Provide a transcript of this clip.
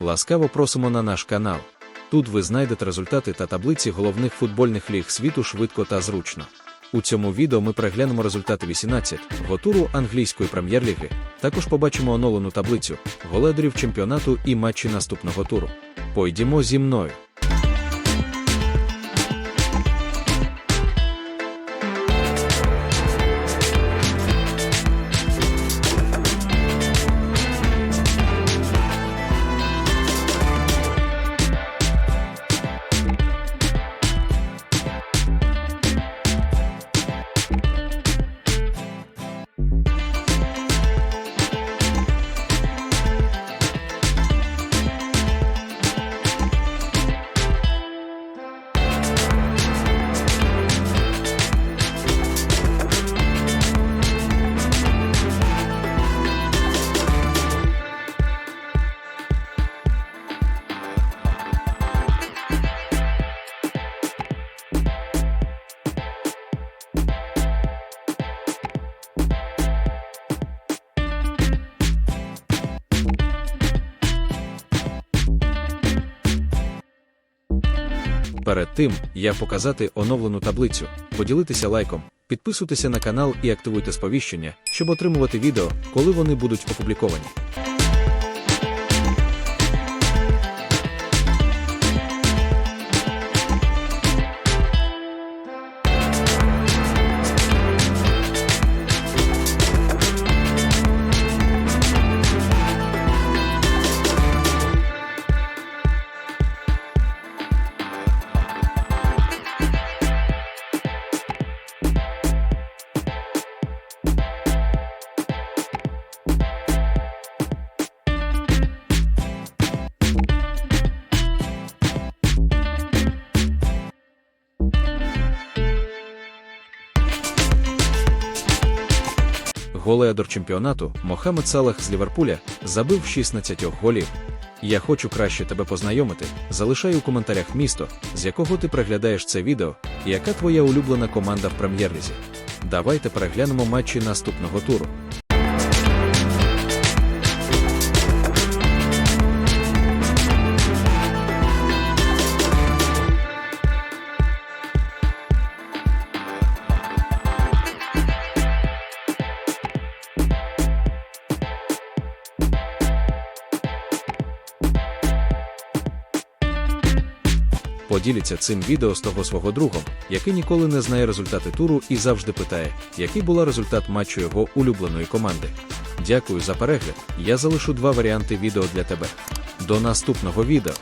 Ласкаво просимо на наш канал. Тут ви знайдете результати та таблиці головних футбольних ліг світу швидко та зручно. У цьому відео ми переглянемо результати 18-го туру англійської прем'єр-ліги. Також побачимо оновлену таблицю голедерів чемпіонату і матчі наступного туру. Пойдімо зі мною. Перед тим, як показати оновлену таблицю, поділитися лайком, підписуйтеся на канал і активуйте сповіщення, щоб отримувати відео, коли вони будуть опубліковані. Голеадор чемпіонату Мохамед Салах з Ліверпуля забив 16 голів. Я хочу краще тебе познайомити. Залишай у коментарях місто, з якого ти приглядаєш це відео, і яка твоя улюблена команда в прем'єр-лізі. Давайте переглянемо матчі наступного туру. Поділіться цим відео з того свого другом, який ніколи не знає результати туру і завжди питає, який була результат матчу його улюбленої команди. Дякую за перегляд. Я залишу два варіанти відео для тебе. До наступного відео.